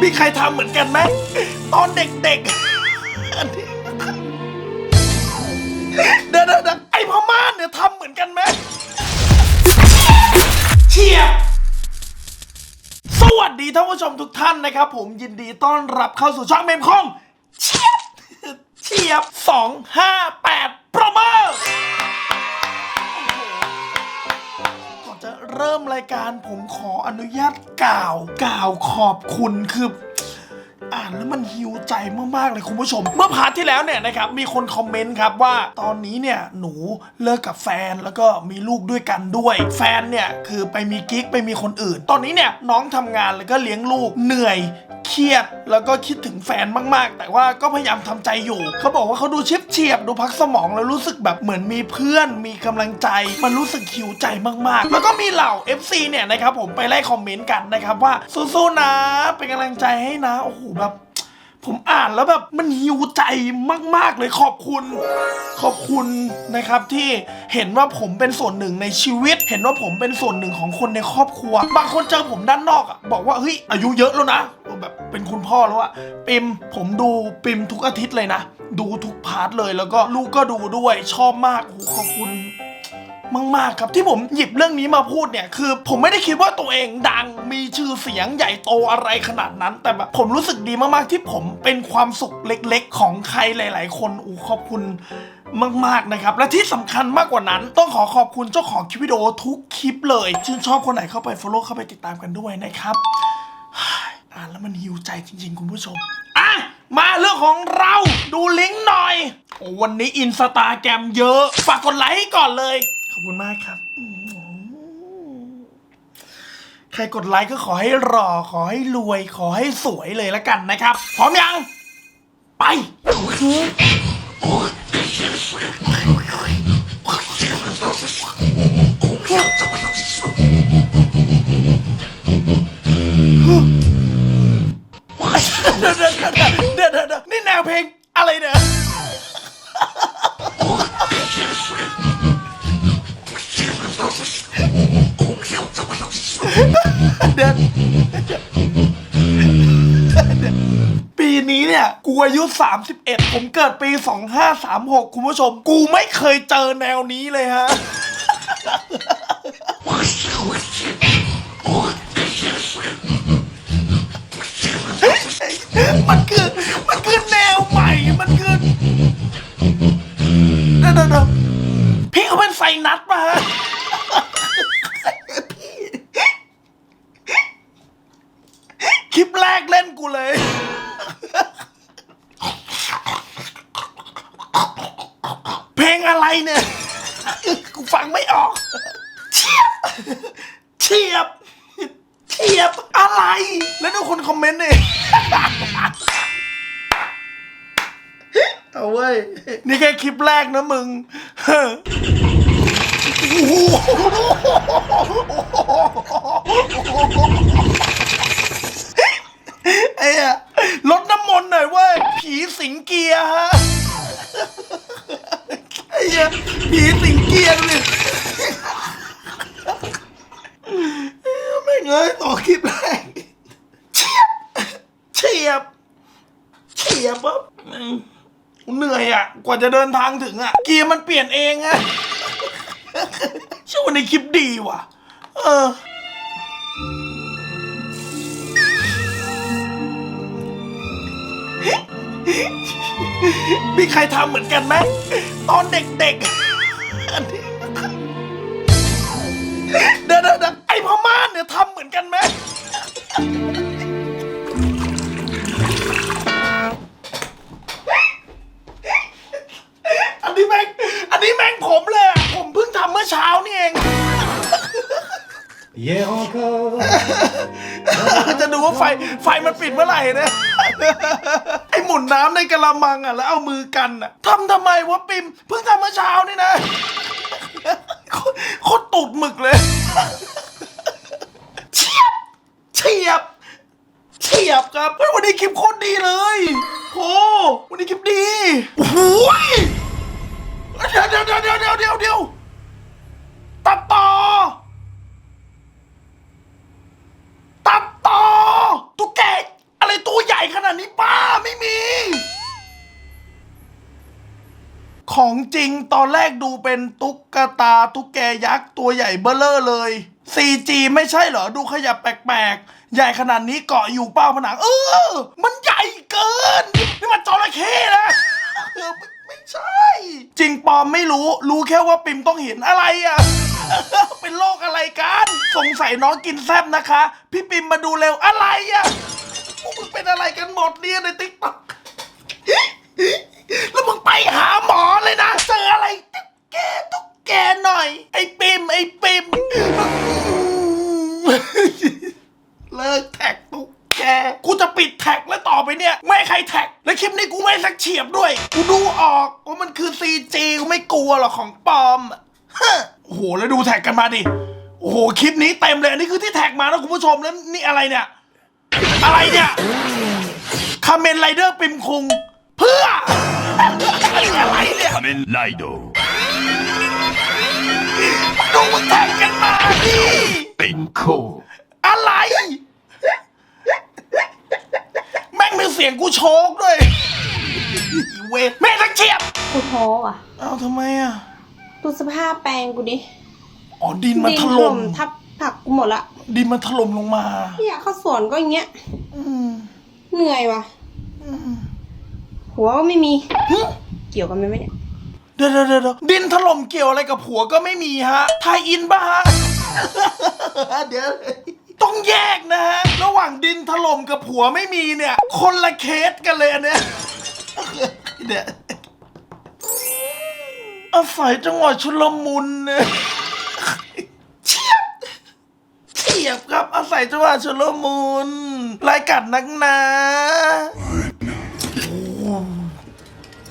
มีใครทำเหมือนกันไหมตอนเด็กๆอันนี้เดี๋ยวเดี๋ยวเดี๋ยวไอ้พม่าเนี่ยทำเหมือนกันไหมเชียบสวัสดีท่านผู้ชมทุกท่านนะครับ ผมยินดีต้อนรับเข้าสู่ช่องเมมคอมเชียบเชียบสองห้าแปดโปรโมท เริ่มรายการผมขออนุญาตกล่าวกล่าวขอบคุณคืออ่านแล้วมันฮิวใจมากๆเลยคุณผู้ชม เมื่อพาร์ทที่แล้วเนี่ยนะครับมีคนคอมเมนต์ครับว่าตอนนี้เนี่ยหนูเลิกกับแฟนแล้วก็มีลูกด้วยกันด้วย แฟนเนี่ยคือไปมีกิ๊กไปมีคนอื่น ตอนนี้เนี่ยน้องทำงานแล้วก็เลี้ยงลูกเหนื่อย เครียด แล้วก็คิดถึงแฟนมากๆ แต่ว่าก็พยายามทำใจอยู่ เขาบอกว่าเขาดูเฉียบเฉียบดูพักสมองแล้วรู้สึกแบบเหมือนมีเพื่อนมีกำลังใจ มันรู้สึกหิวใจมากๆ แล้วก็มีเหล่า FC เนี่ยนะครับผมไปไล่คอมเมนต์กันนะครับว่าสู้ๆนะเป็นกำลังใจให้นะโอ้โหแบบ ผมอ่านแล้วแบบมันหิวใจมาก ๆ เลยขอบคุณ ขอบคุณนะครับที่เห็นว่าผมเป็นส่วนหนึ่งในชีวิต เห็นว่าผมเป็นส่วนหนึ่งของคนในครอบครัว บางคนเจอผมด้านนอกอะบอกว่าเฮ้ยอายุเยอะแล้วนะแบบเป็นคุณพ่อแล้วอะปิมผมดูปิมทุกอาทิตย์เลยนะ ดูทุกพาร์ทเลยแล้วก็ลูกก็ดูด้วยชอบมากโหขอบคุณ มาก ๆ ครับ ที่ผมหยิบเรื่องนี้มาพูดเนี่ย คือผมไม่ได้คิดว่าตัวเองดังมีชื่อเสียงใหญ่โตอะไรขนาดนั้น แต่แบบผมรู้สึกดีมาก ๆ ที่ผมเป็นความสุขเล็ก ๆ ของใครหลาย ๆ คนอู้ขอบคุณมากๆนะครับ และที่สำคัญมากกว่านั้น ต้องขอขอบคุณเจ้าของคลิปวิดีโอทุกคลิปเลย ชื่นชอบคนไหนเข้าไป follow เข้าไปติดตามกันด้วยนะครับอ่านแล้วมันหิวใจจริง ๆ คุณผู้ชมอะมาเรื่องของเราดูลิงก์หน่อย โอ้วันนี้อินสตาแกรมเยอะ ฝากกดไลค์ให้ก่อนเลย ขอบคุณมากครับ ใครกดไลค์ก็ขอให้รอ ขอให้รวย ขอให้สวยเลยละกันนะครับ พร้อมยัง ไปเดี๋ยวเดี๋ยวเดี๋ยวเดี๋ยวเดี๋ยวเดี๋ยว อายุ 31 ผมเกิดปี 2536 คุณผู้ชม กูไม่เคยเจอแนวนี้เลยฮะ มันคือมันคือแนวใหม่ มันคือเดี๋ยวเดี๋ยวพี่เขาเป็นไซนัสมาฮะคลิปแรกเล่นกูเลย เพลง อะไรเนี่ย กูฟังไม่ออก เฉียบ เฉียบ เฉียบอะไร แล้วดูคนคอมเมนต์เนี่ยเอาเว้ย นี่แค่คลิปแรกนะมึงเฮ้อไอ้อะลดน้ำมนต์หน่อยเว้ย ผีสิงเกียร์ฮะ เหี้ยผีสิงเกียร์เลยไม่เงยต่อคลิปแรกเฉียบเฉียบเฉียบปั๊บเหนื่อยอะ กว่าจะเดินทางถึงอะ เกียร์มันเปลี่ยนเองอะชื่อวันในคลิปดีว่ะ เออ มีใครทำเหมือนกันไหมตอนเด็กๆอันนี้เดี๋ยวเดี๋ยวเดี๋ยวไอ้พม่าเนี่ยทำเหมือนกันไหมอันนี้แม่งอันนี้แม่งผมเลยอะผมเพิ่งทำเมื่อเช้านี่เอง Hier encore. จะดูว่าไฟไฟมันปิดเมื่อไหร่นะไอหมุนน้ำในกระมังอะแล้วเอามือกันอะทำทำไมวะปิมเพิ่งทำเมื่อเช้านี่นะโคตรตูดหมึกเลยเฉียบเฉียบเฉียบครับวันนี้คลิปโคตรดีเลยโอ้วันนี้คลิปดีโอ้ยเดี๋ยวเดี๋ยวเดี๋ยวเดี๋ยวเดี๋ยวเดี๋ยวตัดต่อ ตุ๊กแกอะไรตัวใหญ่ขนาดนี้ป้าไม่มี ของจริงตอนแรกดูเป็นตุ๊กตาตุ๊กแกยักษ์ตัวใหญ่เบ้อเร่อเลย 4G ไม่ใช่เหรอ ดูขยับแปลกๆ ใหญ่ขนาดนี้เกาะอยู่เป้าผนัง เออ มันใหญ่เกิน นี่มันจระเข้นะไม่ใช่ จริงปอมไม่รู้ รู้แค่ว่าปิมต้องเห็นอะไรอะ่ะ เป็นโรคอะไรกัน สงสัยน้องกินแซบนะคะ พี่ปิมมาดูเร็วอะไรอะพวกมึงเป็นอะไรกันหมดเนี่ยในติ๊กต็อกแล้วมึงไปหาหมอเลยนะ เจออะไรตุ๊กแกตุ๊กแกหน่อย ไอ้ปิมไอ้ปิมเลิกแท็กตุ๊กแกกูจะปิดแท็กแล้วต่อไปเนี่ย ไม่ใครแท็ก และคลิปนี้กูไม่สักเฉียบด้วย กูดูออกว่ามันคือ CG กูไม่กลัวหรอกของปลอม โอ้โห แล้วดูแท็กกันมาดิ โอ้โห คลิปนี้เต็มเลย อันนี้คือที่แท็กมานะคุณผู้ชม แล้วนี่อะไรเนี่ย อะไรเนี่ย คาเมนไรเดอร์ปิมคุง เพื่อ อะไรเนี่ย 仮面ライド ดูมึงแต่งกันมาดิ 変更 อะไร แม่งมีเสียงกูโชกด้วยอีเวทแม่งสักเฉียบ กูท้ออ่ะ เอาทำไมอ่ะ ดูสภาพแปลงกูดิอ๋อดินมันดิถถล่ล่มมทับผักกูหมดละดินมันถล่มลงมา เนี่ยเข้าสวนก็อย่างเงี้ยอืมเหนื่อยว่ะ อืมหัวก็ไม่มี หึเกี่ยวกันไหมเนี่ย เดี๋ยวเดี๋ยวเดี๋ยวดินถล่มเกี่ยวอะไรกับผัวก็ไม่มีฮะไทยอินปะฮะ เดี๋ยวต้องแยกนะฮะ ระหว่างดินถล่มกับผัวไม่มีเนี่ย คนละเคสกันเลยอันเนี่ยเดี๋ยว อาศัยจังหวะชุลมุนเนี่ยเฉียบเฉียบครับอาศัยจังหวะชุลมุนรายกัดนักหนา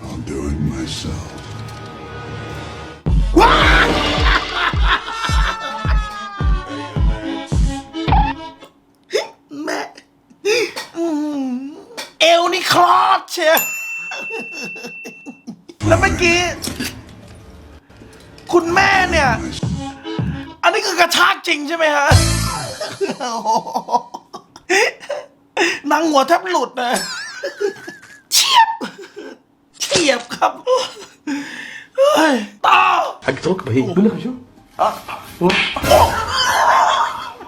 I'll do it myself แม่อืมเอวนี่คลอดเชียวแล้วเมื่อกี้ คุณแม่เนี่ย อันนี้คือกระชากจริงใช่ไหมฮะโอ้โหนางหัวแทบหลุดนะเฉียบเฉียบครับเฮ้ยต่อ حق تركب هي قول لك شو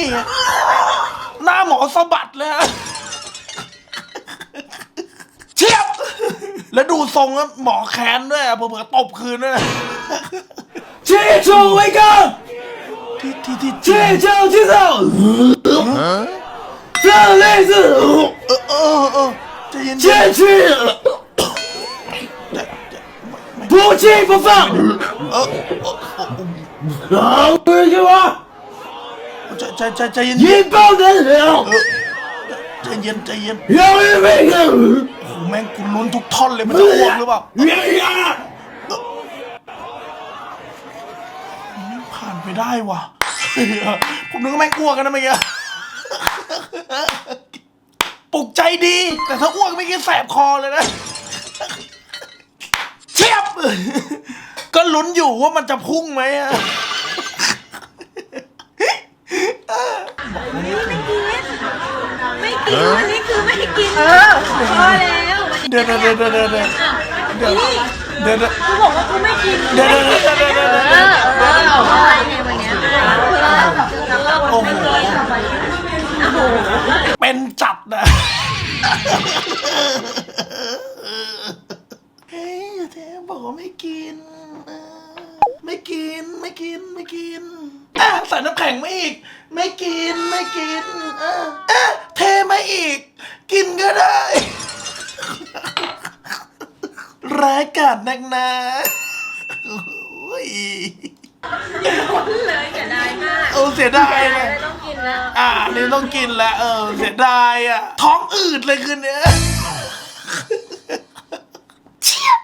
งหน้าหมอสะบัดเลยฮะเชียบ แล้วดูทรงแล้วหมอแค้นด้วยอะเผื่อๆตบคืนด้วยนะ 记住为刚 ที่ที่ที่จริง 记住记住这类似 เออเออเออใจเย็น 坚持不弃不放好这句话 ๆ ใจใจใจใจเย็นยิงเป้าได้แล้ว ใจเย็นใจเย็นยังไม่ถึงโอ้โหแม่งกูลุ้นทุกท่อนเลยมันจะอ้วกหรือเปล่ายังยผ่านไปได้วะผมนึกว่าแม่งอ้วกกันนะเมื่อกี้ปลุกใจดี แต่ถ้าอ้วกไม่กินแสบคอเลยนะเทียบ ก็ลุ้นอยู่ว่ามันจะพุ่งไหมอะ อันนี้คือไม่กินเออพอแล้วเดี๋ยวเดี๋ยวเดี๋ยวเดี๋ยวเดี๋ยวเดี๋ยวเดี๋ยวเดี๋ยวเดี๋ยวกูบอกว่ากูไม่กินเดี๋ยวเดี๋ยวเดี๋ยวเดี๋ยวเดี๋ยวเดี๋ยวเออเอาอะไรเนี่ยวันเนี้ยโอ้โหเป็นจัดนะเฮ้ยเจ๊บอกว่าไม่กินเออไม่กิน ไม่กินไม่กินอะใส่น้ำแข็งมาอีก ไม่กินไม่กิน เออเอ๊ะเทมาอีก กินก็ได้ ร้ายกาจนักนะโอ้ยเลยเสียดายมากโอ้เสียดายเลยไม่ต้องกินแล้ว อ่านี่ต้องกินแล้วเออเสียดายอะ ท้องอืดเลยคืนเนี้ยเฉียบ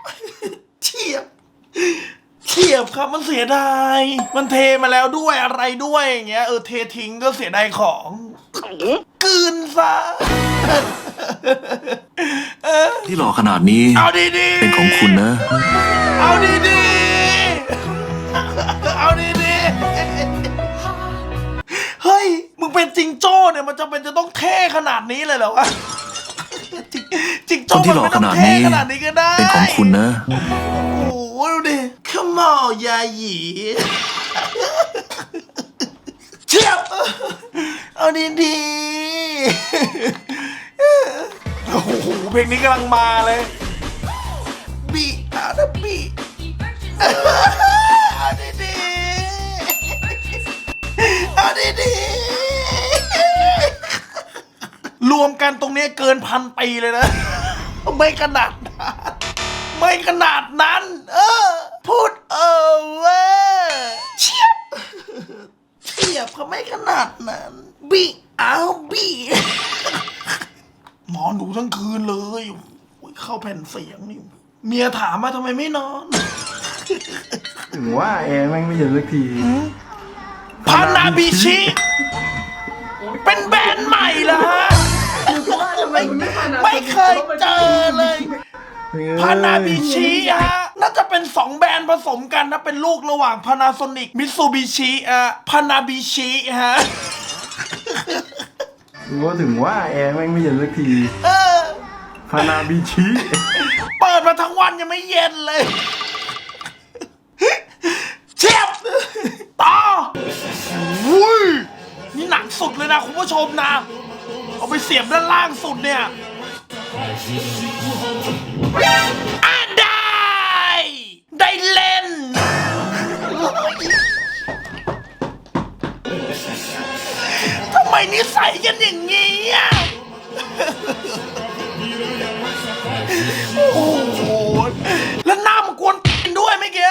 เฉียบ เฉียบ ครับมันเสียดาย มันเทมาแล้วด้วยอะไรด้วยอย่างเงี้ยเออเททิ้งก็เสียดายของกลืนซะเออที่หล่อขนาดนี้เอาดีๆเป็นของคุณนะ เอาดีๆเอาดีๆเฮ้ยมึงเป็นจิงโจ้เนี่ยมันจำเป็นจะต้องเท่ขนาดนี้เลยเหรอวะจิงจิงโจ้คนที่มันหล่อไม่ต้องขนาดเท่นี้ขนาดนี้ก็ได้เป็นของคุณนะโอ้โหดูดิ Come on ยาหยีเชียบเอาดีๆโอ้โหเพลงนี้กำลังมาเลยบีอาดบีเอาดีๆเอาดีๆรวมกันตรงนี้เกินพันปีเลยนะ ไม่ขนาดนั้น ไม่ขนาดนั้น เออ พูดเออเว้ยเฉียบเฉียบเขาไม่ขนาดนั้น บีเอาบีนอนดูทั้งคืนเลยโอ้ยเข้าแผ่นเสียงนี่เมียถามมาทำไมไม่นอนถึงว่าแอร์แม่งไม่เย็นสักทีพานาบิชิ เป็นแบรนด์ใหม่เหรอฮะไม่ไม่เคยเจอเลย พานาบิชิฮะน่าจะเป็นสองแบรนด์ผสมกันนะ เป็นลูกระหว่างพานาโซนิกมิ s ซูบิชิอะพานาบิชิฮะรู้ว่าถึงว่าแอร์แม่งไม่เย็นสักทีเออพานาบิชิ เปิดมาทั้งวันยังไม่เย็นเลย เชียบต่อวุ้ยนี่หนักสุดเลยนะคุณผู้ชมนะ เอาไปเสียบด้านล่างสุดเนี่ย อะได้ ได้เล่น ทำไมนิสัยกันอย่างนี้อะ โอ้โห แล้วหน้ามันกวนตีนด้วยเมื่อกี้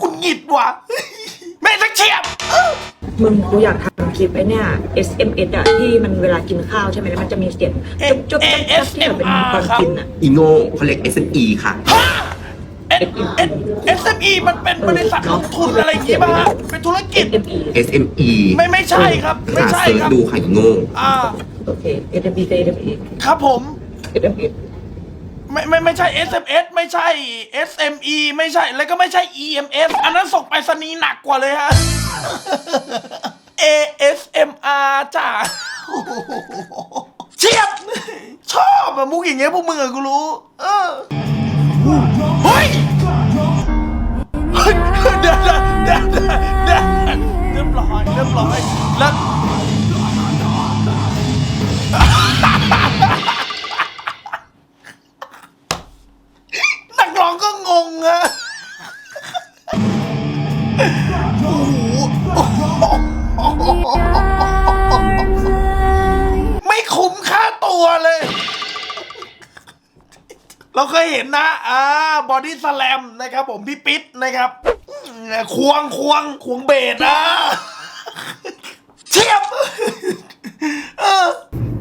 คุณหงิดว่ะ มึงกูอยากทำคลิปไอ้เนี่ย SMS อะที่มันเวลากินข้าวใช่ไหมแล้วมันจะมีเสียงจุ๊บจุ๊บจุ๊บจุ๊บที่แบบเป็นตอนกินอะอีโง่เขาเรียก SME ค่ะ S S S M E มันเป็นบริษัทลงทุนอะไรอย่างงี้ป่ะฮะเป็นธุรกิจ SME SME ไม่ไม่ใช่ครับ ไม่หาใช่เซิร์ชครับดูค่ะอีโง่ อ่าโอเค SME ก็ SME ครับผม SME ไม่ไม่ไม่ใช่ S M S ไม่ใช่ S M E ไม่ใช่แล้วก็ไม่ใช่ E M S อันนั้นส่งไปสนีย์หนักกว่าเลยฮะ A S M R จ้าเชียบ ชอบอะมุกอย่างเงี้ยพวกมึงอะกูรู้ เออเฮ้ยเฮ้ยเดี๋ยวเดี๋ยวเดี๋ยวเดี๋ยวเดี๋ยวเรียบร้อยเรียบร้อยแล้ว ดี้สแลมนะครับผมพี่ปิ๊ดนะครับอืมควงควงควงเบสนะเชียบเออ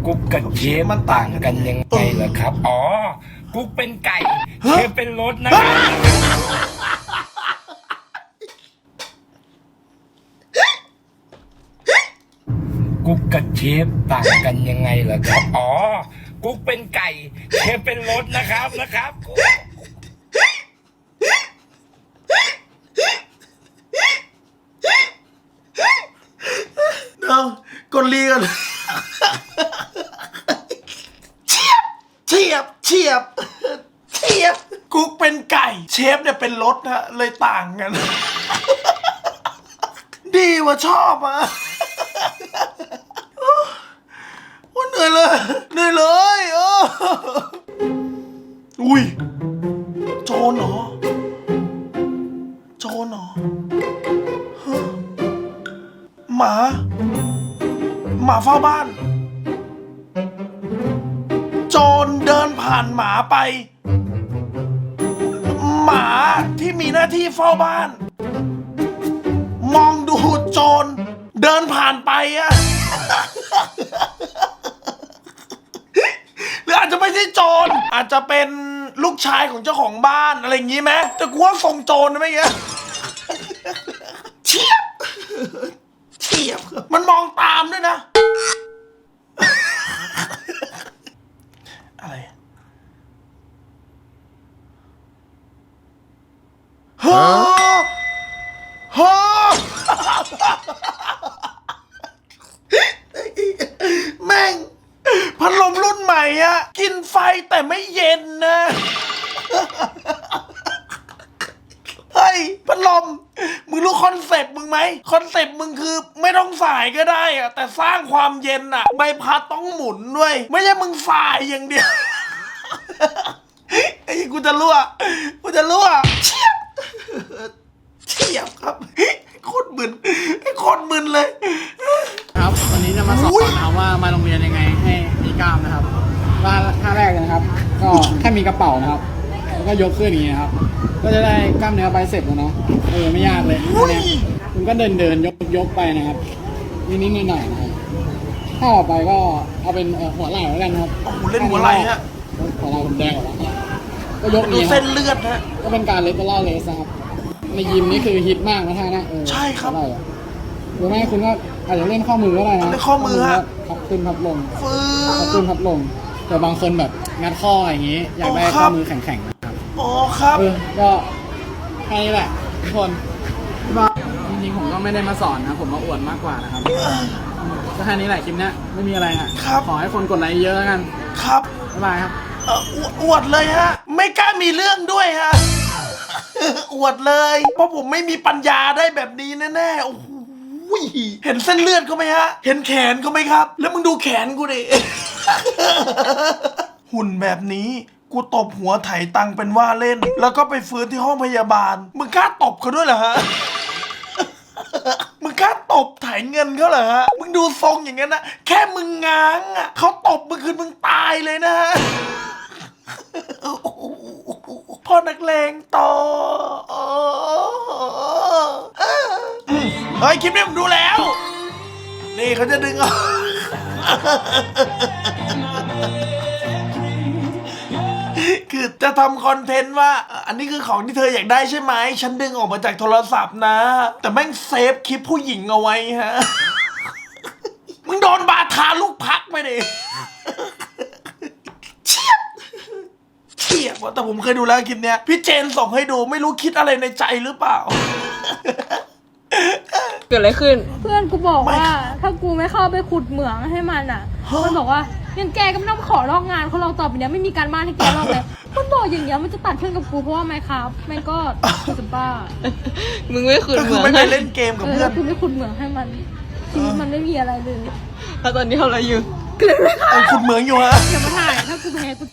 กุ๊กกับเชฟมันต่างกันยังไงเหรอครับ อ๋อ กุ๊กเป็นไก่เชฟเป็นรถนะครับกุ๊กกับเชฟต่างกันยังไงเหรอครับ อ๋อ กุ๊กเป็นไก่ เชฟเป็นรถนะครับนะครับกุ๊ก เอา กดลีกันเฉียบเฉียบเฉียบเฉียบกุ๊กเป็นไก่ เชฟเนี่ยเป็นรถนะเลยต่างกัน ดีว่ะชอบอะโอ้เหนื่อยเลยเหนื่อยเลยเอออุ้ยโจรเหรอ โจรเหรอฮะหมา หมาเฝ้าบ้าน โจรเดินผ่านหมาไป หมาที่มีหน้าที่เฝ้าบ้าน มองดูโจรเดินผ่านไปอะหรืออาจจะไม่ใช่โจรอาจจะเป็นลูกชายของเจ้าของบ้านอะไรอย่างงี้ไหมแต่กูว่าทรงโจรนะไม่เงี้ยเฉียบเฉียบ มันมองตามด้วยนะ อะไรเฮ้อเฮ้อแม่ง พัดลมรุ่นใหม่อะกินไฟแต่ไม่เย็นนะเฮ้ยพัดลม มึงรู้คอนเซปต์มึงไหมคอนเซปต์มึงคือไม่ต้องสายก็ได้อะแต่สร้างความเย็นอะใบพัดต้องหมุนด้วย ไม่ใช่มึงสายอย่างเดียวไอ้กูจะรั่วกูจะรั่วเฉีย เฉียบครับโคตรมึนโคตรมึนเลย ครับวันนี้จะมาสอนนะครับว่ามาโรงเรียนยังไงให้มีกล้ามนะครับว่าท่าแรกเลยนะครับ ก็แค่มีกระเป๋านะครับ แล้วก็ยกขึ้นอย่างนี้นะครับ ก็จะได้กล้ามเนื้อไบเซ็ปแล้วเนาะเออไม่ยากเลยแค่เนี้ยคุณก็เดินเดินยกยกไปนะครับนิดๆหน่อยๆนะครับถ้าออกไปก็เอาเป็นเอ่อหัวไหล่แล้วกันนะครับโอ้โหเล่นหัวไหล่ฮะหัวไหล่ผมแดงหมดแล้ว ก็ยกดูนี้คเส้รับนเลือดนะ ก็เป็นการเลเ e อร์เลสนะครับ ในยิมนี่คือฮิตมากนะท่านะเออใช่ครับหัวไหล่อะหรือไม่คุณก็อาจจะเล่นข้อมือก็ได้นะเล่นข้อมือฮะ พับขึ้นพับลงฟืพับขึ้นบพับลง แต่บางคนแบบงัดข้ออย่างนี้ อยากได้อ๋อครัข้อบมือแข็งๆนะครับ อ๋อครับ เออก็แค่นี้แหละทุกคนก็จริงๆผมก็ไม่ได้มาสอนนะ ผมมาอวดมากกว่านะครับก็แค่นี้แหละคลิปเนี้ยไม่มีอะไรอะ ครับ ขอให้คนกดไลค์เยอะแล้วกัน ครับ บ๊ายบายครับเออวดอวดเลยฮะ ไม่กล้ามีเรื่องด้วยฮะ อวดเลย เพราะผมไม่มีปัญญาได้แบบนี้แน่ๆโอ้โหเห็นเส้นเลือดเขาไหมฮะ เห็นแขนเขาไหมครับ แล้วมึงดูแขนกูดิ หุ่นแบบนี้กูตบหัวไถตังเป็นว่าเล่น แล้วก็ไปฟื้นที่ห้องพยาบาล มึงกล้าตบเขาด้วยเหรอฮะ มึงกล้าตบไถเงินเขาเหรอฮะ มึงดูทรงอย่างนั้นนะแค่มึงง้างอะเขาตบมึงคืนมึงตายเลยนะฮะ พ่อนักเลงต่อเฮ้ยคลิปนี้ผมดูแล้ว นี่เขาจะดึงออกคือจะทำคอนเทนต์ว่า อันนี้คือของที่เธออยากได้ใช่ไหม ฉันดึงออกมาจากโทรศัพท์นะ แต่แม่งเซฟคลิปผู้หญิงเอาไว้ฮะ มึงโดนบาทาลูกพักไปดิ เฉียบเฉียบ ว่ะแต่ผมเคยดูแล้วคลิปเนี้ยพี่เจนส่งให้ดูไม่รู้คิดอะไรในใจหรือเปล่า เกิดอะไรขึ้น เพื่อนกูบอกไม่ว่า ถ้ากูไม่เข้าไปขุดเหมืองให้มันอะฮะมันบอกว่างั้นแกก็ไม่ต้องขอลอกงานเขาลอกต่อไปเนี้ยไม่มีการบ้านให้แกลอกเลยมันบอกอย่างเงี้ยมันจะตัดเพื่อนกับกูเพราะว่าไมครับแม่งก็กูจะบ้ามึงไม่คืนก็เหคืมือองไม่ไปให้เล่นเกมกับเออเพื่อแล้นวกูไม่ขุดเหมืองให้มันชีวิตมันไม่มีอะไรเลยแล้วตอนนี้ทำอะไรอยู่เออขุดเหมืองอยู่ฮะ อย่ามาถ่ายถ้ากูแพ้กู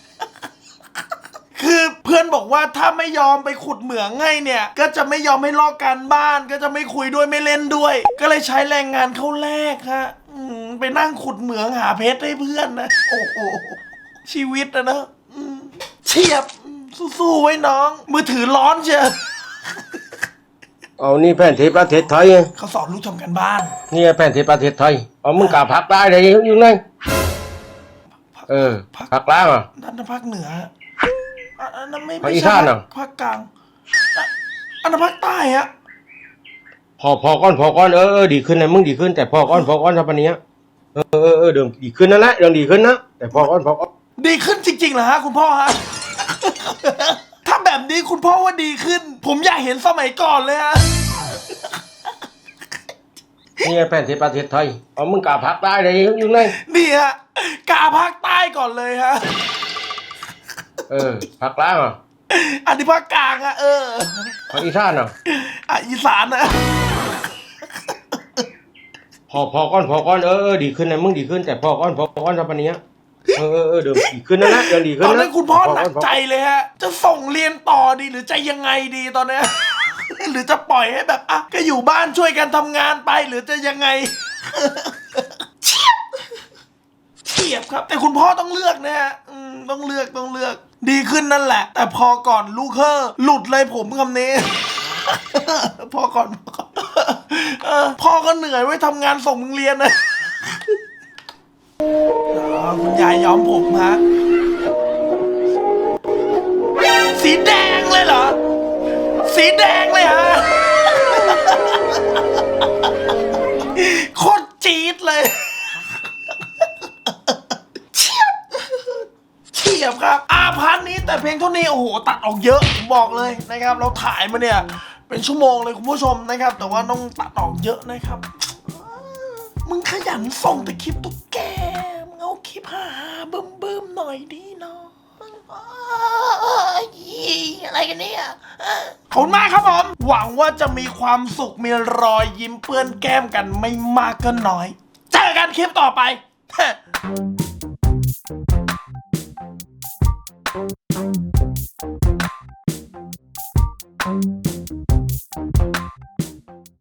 คือเพื่อนบอก ว่าถ้าไม่ยอมไปขุดเหมืองให้เนี่ย ก็จะไม่ยอมให้ลอกการบ้าน ก็จะไม่คุยด้วยไม่เล่นด้วย ก็เลยใช้แรงงานเขาแลกฮะอืมไปนั่งขุดเหมืองหาเพชรให้เพื่อนนะโอ้โหชีวิตนะนะอืมเฉียบอืมสู้ๆไว้น้อง มือถือร้อนเชียวเอานี่แผ่นเทปประเทศไทย เขาสอนลูกทำกันบ้าน นี่แผ่นเทปประเทศไทย เอามึงกล้าพักได้เลยอยู่ไหนเออพักล่างอะนั่นนะภาคเหนือ อะอันนั้นไม่ภาคไม่อีใช่สานเหรอ ภาคกลางอะอันนั้นภาคใต้ฮะพอพอก้อนพอก้อนเออเออดีขึ้นนะมึงดีขึ้นแต่พอก้อนพอก้อนทำปันนี้ยเออเออเออเดิมดีขึ้นนั่นแหละเดิมดีขึ้นนะแต่พอก้อนพอก้อนดีขึ้นจริงๆเหรอฮะคุณพ่อฮะ ถ้าแบบนี้คุณพ่อว่าดีขึ้น ผมอยากเห็นสมัยก่อนเลยฮะ นี่แผ่นเทปประเทศไทยเอามึงกล้าพักได้เลยอยู่ไหน นี่ฮะกาภาคใต้ก่อนเลยฮะ เออพักล่างอะอันนี้ภาคกลางอะเออภาคอีสานอะอะอีสานนะพอพอก้อนพอก้อนเออเออดีขึ้นนะมึงดีขึ้นแต่พอก้อนพอก้อนทำปันนี้ยเออเออเออเดิมดีขึ้นนั่นแหละเดิมดีขึ้ตนอนนะนั้นคุณพ่อหนักพใจเลยฮะ จะส่งเรียนต่อดีหรือจะยังไงดีตอนเนี้ย หรือจะปล่อยให้แบบอะก็อยู่บ้านช่วยกันทำงานไป หรือจะยังไง เฉียบเฉียบครับ แต่คุณพ่อต้องเลือกนะฮะอืมต้องเลือกต้องเลือก ดีขึ้นนั่นแหละ แต่พอก่อนลูกเฮอหลุดเลยผมคำนี้ พอก่อนพอก่อนเออพ่อก็เหนื่อยไว้ทำงานส่งมึงเรียนนะอ๋อคุณยายย้อมผมฮะ สีแดงเลยเหรอ สีแดงเลยฮะ โคตรจี๊ดเลย เฉียบเฉี ยบครับอาพันนี้แต่เพลงเท่านี้โอ้โหตัดออกเยอะผมบอกเลยนะครับ เราถ่ายมาเนี่ยเป็นชั่วโมงเลยคุณผู้ชมนะครับ แต่ว่าต้องตัดออกเยอะนะครับ มึงขยันส่งแต่คลิปตุ๊กแกมึงเอาคลิปหาบึมบึมหน่อยดีเนาะอะไรกันเนี่ยขอบคุณมากครับผม หวังว่าจะมีความสุขมีรอยยิ้มเปื้อนแก้มกันไม่มากก็น้อย เจอกันคลิปต่อไป Thank you.